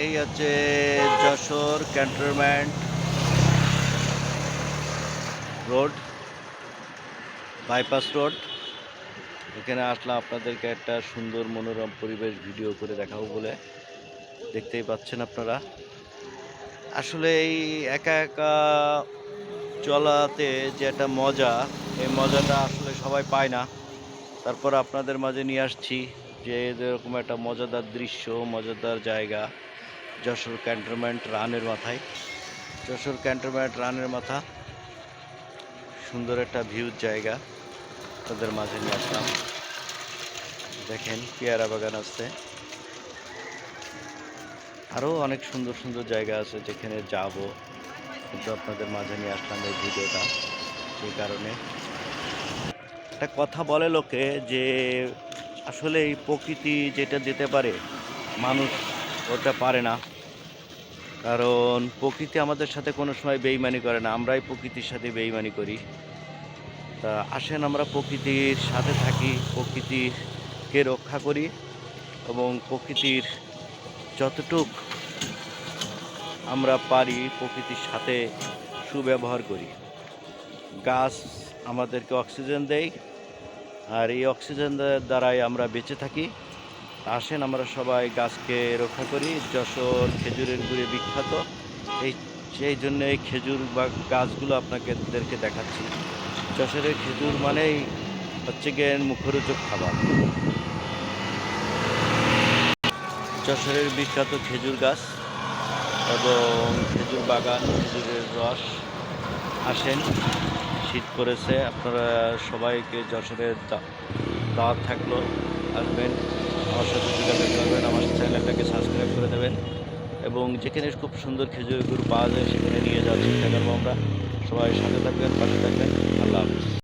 এই হচ্ছে Jessore cantonment road, bypass road. এখানে আসলাম আপনাদেরকে একটা সুন্দর মনোরম পরিবেশ ভিডিও করে দেখাবো বলে। দেখতেই পাচ্ছেন আপনারা। আসলে এই একা একা চলাতে যে একটা মজা, এই মজাটা আসলে সবাই পায় না। তারপর আপনাদের মাঝে নিয়ে আসছি যে এরকম একটা মজাদার দৃশ্য, মজাদার জায়গা। যশোর ক্যান্টনমেন্ট রানের মাথায়। যশোর ক্যান্টনমেন্ট রানের মাথা। সুন্দর একটা ভিউর জায়গা। তাদের মাঝে নিয়ে আসলাম। দেখেন, পেয়ারা বাগান আছে। আরও অনেক সুন্দর সুন্দর জায়গা আছে যেখানে যাব। কিন্তু আপনাদের মাঝে নিয়ে আসলাম এই ভিডিওটা সেই কারণে। একটা কথা বলে লোকে যে আসলে এই প্রকৃতি যেটা দিতে পারে, মানুষ ওটা পারে না। কারণ প্রকৃতি আমাদের সাথে কোনো সময় বেইমানি করে না, আমরাই প্রকৃতির সাথে বেইমানি করি। তা আসেন আমরা প্রকৃতির সাথে থাকি, প্রকৃতিকে রক্ষা করি এবং প্রকৃতির যতটুক আমরা পারি প্রকৃতির সাথে সুব্যবহার করি। গাছ আমাদেরকে অক্সিজেন দেয়, আর এই অক্সিজেন দ্বারাই আমরা বেঁচে থাকি। আসেন, আমরা সবাই গাছকে রক্ষা করি। যশোর খেজুরের গুড়ে বিখ্যাত। এই, সেই জন্য এই খেজুর বা গাছগুলো আপনাদেরকে দেখাচ্ছি। যশোরের খেজুর মানেই হচ্ছে গিয়ে মুখরোচক খাবার। যশোরের বিখ্যাত খেজুর গাছ এবং খেজুর বাগান, খেজুরের রস আসেন, শীত পড়েছে, আপনারা সবাইকে যশোরের দাওয়াত থাকল, আসবেন। আমার সাথে যোগাযোগ করবেন, আমার চ্যানেলটাকে সাবস্ক্রাইব করে দেবেন এবং যেখানে খুব সুন্দর খেজুর গুড় পাওয়া যায় সেখানে নিয়ে যাওয়ার চেষ্টা করব আমরা। সবাই সাথে থাকবেন, পাশে থাকবেন। আল্লাহ হাফিজ।